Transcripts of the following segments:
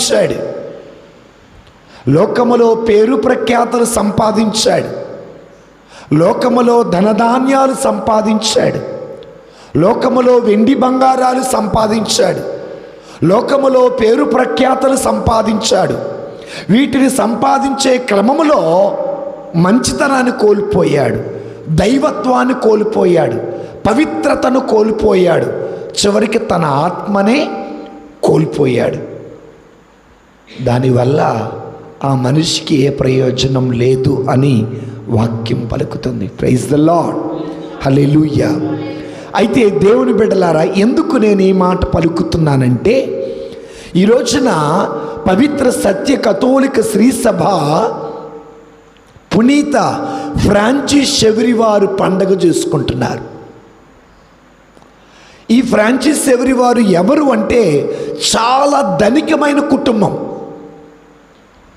సంపాదించాడు. లోకములో పేరు ప్రఖ్యాతలు సంపాదించాడు. లోకములో ధనధాన్యాలు సంపాదించాడు. లోకములో వెండి బంగారాలు సంపాదించాడు. లోకములో పేరు ప్రఖ్యాతలు సంపాదించాడు. వీటిని సంపాదించే క్రమములో మంచితనాన్ని కోల్పోయాడు. దైవత్వాన్ని కోల్పోయాడు. పవిత్రతను కోల్పోయాడు. చివరికి తన ఆత్మనే కోల్పోయాడు. దానివల్ల ఆ మనిషికి ఏ ప్రయోజనం లేదు అని వాక్యం పలుకుతుంది. ప్రైజ్ ద లాడ్ హల్లెలూయా అయితే దేవుని బిడ్డలారా ఎందుకు నేను ఈ మాట పలుకుతున్నానంటే ఈ రోజున పవిత్ర సత్య కథోలిక శ్రీ సభ పునీత ఫ్రాంచిస్ శబరి పండగ చేసుకుంటున్నారు. ఈ ఫ్రాంచిస్ శబరి ఎవరు అంటే చాలా ధనికమైన కుటుంబం.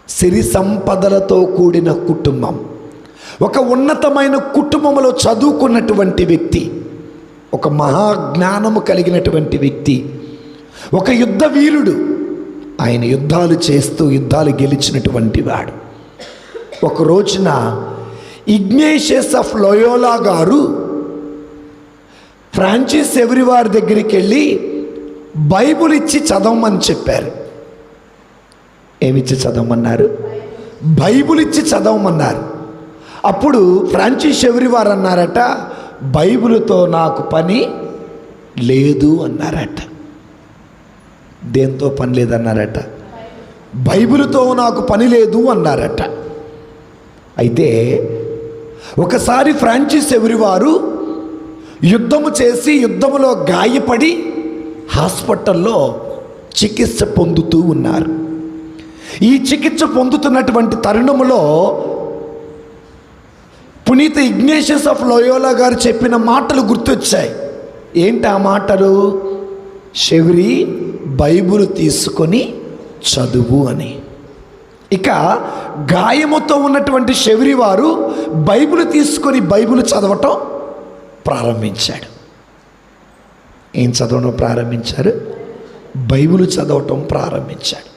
సిరి సంపదలతో కూడిన కుటుంబం. ఒక ఉన్నతమైన కుటుంబంలో చదువుకున్నటువంటి వ్యక్తి ఒక మహాజ్ఞానము కలిగినటువంటి వ్యక్తి ఒక యుద్ధ వీరుడు ఆయన యుద్ధాలు చేస్తూ యుద్ధాలు గెలిచినటువంటి వాడు. ఒక రోజున ఇగ్నేషియస్ ఆఫ్ లోయోలా గారు ఫ్రాంచిస్ ఎవరి వారి దగ్గరికి వెళ్ళి బైబుల్ ఇచ్చి చదవమని చెప్పారు. ఏమిచ్చి చదవమన్నారు? బైబుల్ ఇచ్చి చదవమన్నారు. అప్పుడు ఫ్రాంచిస్ ఎవరివారు అన్నారట బైబిల్తో నాకు పని లేదు అన్నారట. దేంతో పని లేదన్నారట? బైబిల్తో నాకు పని లేదు అన్నారట. అయితే ఒకసారి ఫ్రాంచిస్ ఎవరివారు యుద్ధము చేసి యుద్ధములో గాయపడి హాస్పిటల్లో చికిత్స పొందుతూ ఉన్నారు. ఈ చికిత్స పొందుతున్నటువంటి తరుణములో పునీత ఇగ్నేషియస్ ఆఫ్ లోయోలా గారు చెప్పిన మాటలు గుర్తొచ్చాయి. ఏంటి ఆ మాటలు? శబరి బైబుల్ తీసుకొని చదువు అని. ఇక గాయముతో ఉన్నటువంటి శబరి వారు బైబిల్ తీసుకొని బైబిల్ చదవటం ప్రారంభించాడు. ఏం చదవడం ప్రారంభించారు? బైబిల్ చదవటం ప్రారంభించాడు.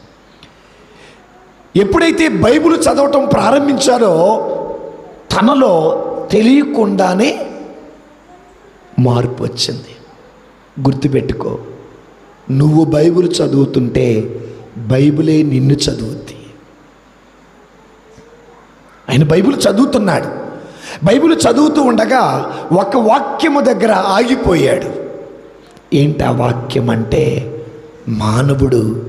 ఎప్పుడైతే బైబిల్ చదవటం ప్రారంభించారో తనలో తెలియకుండానే మార్పు వచ్చింది. గుర్తుపెట్టుకో నువ్వు బైబిల్ చదువుతుంటే బైబిలే నిన్ను చదువుద్ది. ఆయన బైబిల్ చదువుతున్నాడు. బైబిల్ చదువుతూ ఉండగా ఒక వాక్యము దగ్గర ఆగిపోయాడు. ఏంటి ఆ వాక్యం అంటే మానవుడు